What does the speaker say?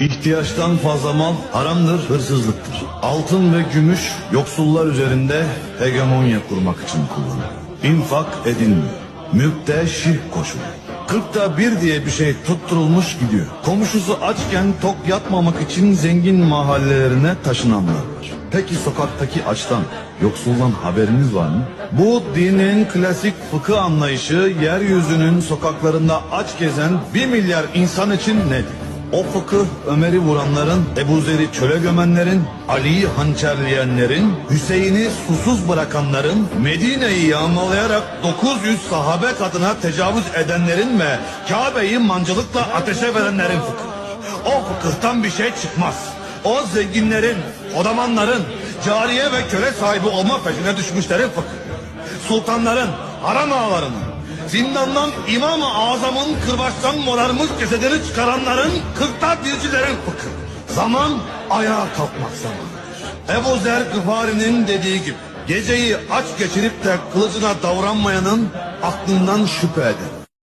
İhtiyaçtan fazla mal haramdır, hırsızlıktır. Altın ve gümüş yoksullar üzerinde hegemonya kurmak için kullanılır. İnfak edilmiyor. Mülkte şirk koşuluyor. Kırkta bir diye bir şey tutturulmuş gidiyor. Komşusu açken tok yatmamak için zengin mahallelerine taşınanlar var. Peki sokaktaki açtan, yoksuldan haberiniz var mı? Bu dinin klasik fıkıh anlayışı yeryüzünün sokaklarında aç gezen bir milyar insan için nedir? O fıkıh Ömer'i vuranların, Ebu Zer'i çöle gömenlerin, Ali'yi hançerleyenlerin, Hüseyin'i susuz bırakanların, Medine'yi yağmalayarak 900 sahabe kadına tecavüz edenlerin ve Kabe'yi mancılıkla ateşe verenlerin fıkhıdır. O fıkıhtan bir şey çıkmaz. O zenginlerin, odamanların, cariye ve köle sahibi olma peşine düşmüşlerin fıkhı. Sultanların, haram ağalarının, zindandan İmam-ı Azam'ın kırbaçtan morarmış cesedini çıkaranların, kırkta dizcilerin fıkhı. Zaman ayağa kalkmak zamanıdır. Ebu Zer Gıfari'nin dediği gibi, geceyi aç geçirip de kılıcına davranmayanın aklından şüphe eder.